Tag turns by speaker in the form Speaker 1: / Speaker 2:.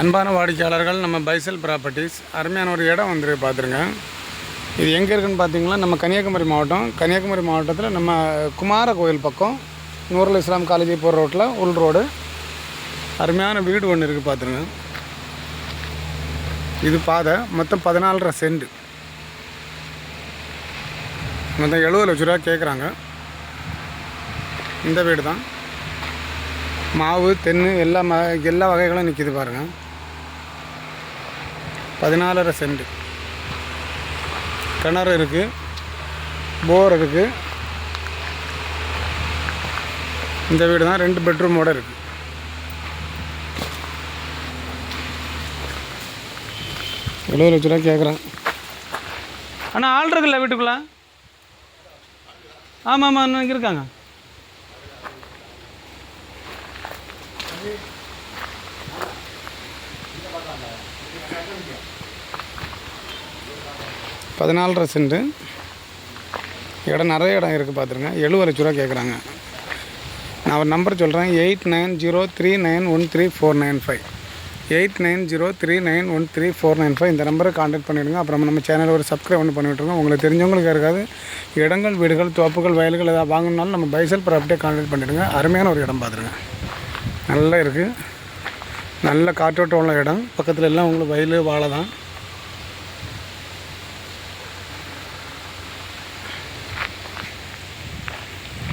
Speaker 1: அன்பான வாடிக்கையாளர்கள் நம்ம பைசல் ப்ராப்பர்ட்டிஸ். அருமையான ஒரு இடம் வந்து பார்த்துருங்க. இது எங்கே இருக்குதுன்னு பார்த்தீங்கன்னா நம்ம கன்னியாகுமரி மாவட்டம். கன்னியாகுமரி மாவட்டத்தில் நம்ம குமார கோயில் பக்கம் நூறுல் இஸ்லாம் காலேஜ் போகிற ரோட்டில் உள் ரோடு அருமையான வீடு ஒன்று இருக்குது பார்த்துருங்க. இது பாதை மொத்தம் பதினாலரை சென்ட். மொத்தம் எழுபது லட்ச ரூபா கேட்குறாங்க இந்த வீடு தான் மாவு தென்னு எல்லா ம எல்லா வகைகளும் நிற்கிது பாருங்கள் பதினாலரை சென்ட். கிணறு இருக்குது போர் இருக்குது இந்த வீடு தான் ரெண்டு பெட்ரூமோட இருக்குது எழுபது லட்ச ரூபா கேட்குறேன் அண்ணா ஆள் இருக்குல்ல வீட்டுக்குள்ளே? ஆமாம் ஆமாம் இன்னும் இருக்காங்க. பதினாலரை சென்ட்டு இடம் நிறைய இடம் இருக்குது பார்த்துருங்க. எழுபது லட்ச ரூபா கேட்குறாங்க நான் ஒரு நம்பர் சொல்கிறேன் eight nine zero three nine one three four nine five. Eight nine zero three nine one three four nine five இந்த நம்பரை காண்டாக்ட் பண்ணிவிடுங்க அப்புறம் நம்ம சேனலில் ஒரு சப்ஸ்கிரைப் ஒன்று பண்ணிவிட்ருங்க உங்களுக்கு தெரிஞ்சவங்களுக்கு இருக்காது இடங்கள் வீடுகள் தோப்புகள் வயல்கள் எதாவது வாங்கணுனாலும் நம்ம பைசல் ப்ராப்பர்ட்டியை காண்டாக்ட் பண்ணிவிடுங்க அருமையான ஒரு இடம் பார்த்துருங்க. நல்லா இருக்குது நல்ல காற்றோட்டம் உள்ள இடம். பக்கத்தில் எல்லாம் உங்களுக்கு வயல் வாழை தான்